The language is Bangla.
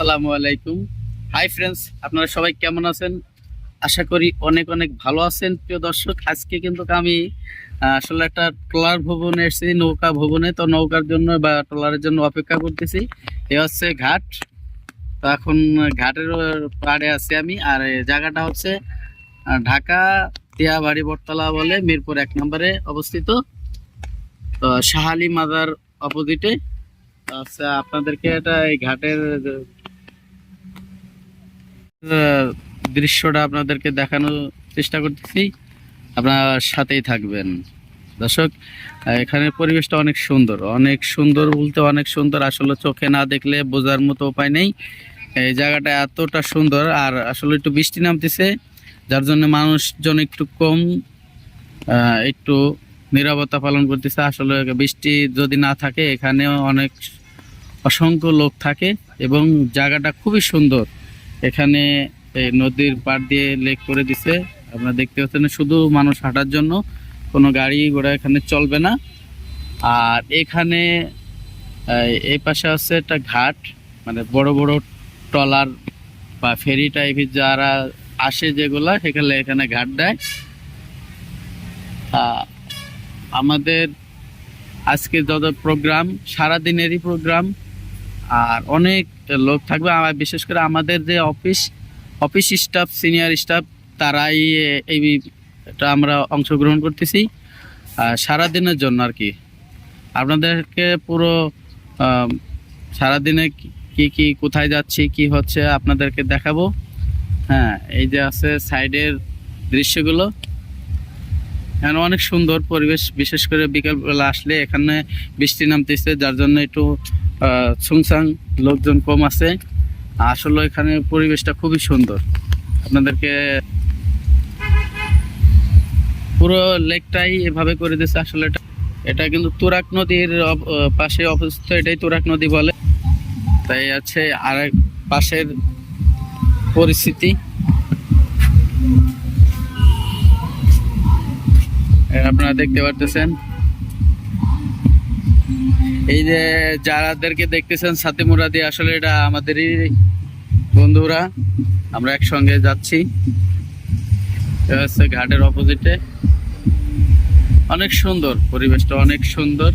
আসসালামু আলাইকুম। হাই ফ্রেন্ডস আপনারা সবাই কেমন আছেন? আশা করি অনেক অনেক ভালো আছেন। প্রিয় দর্শক, আজকে কিন্তু আমি আসলে একটা ট্রলার ভবনে এসেছি, নৌকা ভবনে। তো নৌকার জন্য বা ট্রলারের জন্য অপেক্ষা করতেছি। এ হচ্ছে ঘাট। তো এখন ঘাটের পাড়ে আছি আমি। আর জায়গাটা হচ্ছে ঢাকা টিয়াবাড়ি বটতলা বলে মিরপুর এক নম্বরে অবস্থিত। তো শাহালি মাজার অপোজিটে। আচ্ছা আপনাদেরকে এটা এই ঘাটের দৃশ্যটা আপনাদেরকে দেখানোর চেষ্টা করতেছি। আপনার সাথেই থাকবেন। দর্শক, এখানে পরিবেশটা অনেক সুন্দর। অনেক সুন্দর বলতে অনেক সুন্দর। আসলে চোখে না দেখলে বোঝার মতো উপায় নেই। এই জায়গাটা এতটা সুন্দর আর আসলে একটু বৃষ্টি নামতেছে, যার জন্য মানুষজন একটু কম একটু নিরাপত্তা পালন করতেছে। আসলে বৃষ্টি যদি না থাকে, এখানেও অনেক অসংখ্য লোক থাকে এবং জায়গাটা খুবই সুন্দর। এখানে নদীর পাড় দিয়ে লেক করে দিছে। আপনারা দেখতে পাচ্ছেন শুধু মানুষ হাঁটার জন্য, কোনো গাড়ি ঘোড়া এখানে চলবে না। আর এখানে, এই পাশে হচ্ছে একটা ঘাট মানে বড় বড় ট্রলার বা ফেরি টাইপের যারা আসে যেগুলা সেখানে এখানে ঘাট দেয়। আমাদের আজকে যত প্রোগ্রাম, সারাদিনেরই প্রোগ্রাম, আর অনেক লোক থাকবে। আর বিশেষ করে আমাদের যে office office staff, senior staff, তারাই এই আমরা অংশগ্রহণ করতেছি সারাদিনের জন্য আর কি। আপনাদেরকে পুরো সারাদিনে কি কি, কোথায় যাচ্ছি, কি হচ্ছে আপনাদেরকে দেখাবো। হ্যাঁ এই যে আছে সাইডের দৃশ্যগুলো। এখানে অনেক সুন্দর পরিবেশ, বিশেষ করে বিকালবেলা আসলে এখানে বৃষ্টি নামতেছে, যার জন্য একটু সুংসাং লোকজন কম আছে। আসলে এখানে পরিবেশটা খুবই সুন্দর। আপনাদেরকে পুরো লেকটাই এভাবে করে দিয়েছে। আসলে এটা এটা কিন্তু তুরাক নদীর পাশে অবস্থিত। এটাই তুরাক নদী বলে। তাই আছে আর এক পাশের পরিস্থিতি। আপনারা দেখতে পারতেছেন। এই যে যারাদেরকে দেখতেছেন সাথে মুরাদি, আসলে এটা আমাদেরই বন্ধুরা। আমরা একসঙ্গে যাচ্ছি। হচ্ছে ঘাটের অপোজিটে অনেক সুন্দর পরিবেশটা, অনেক সুন্দর।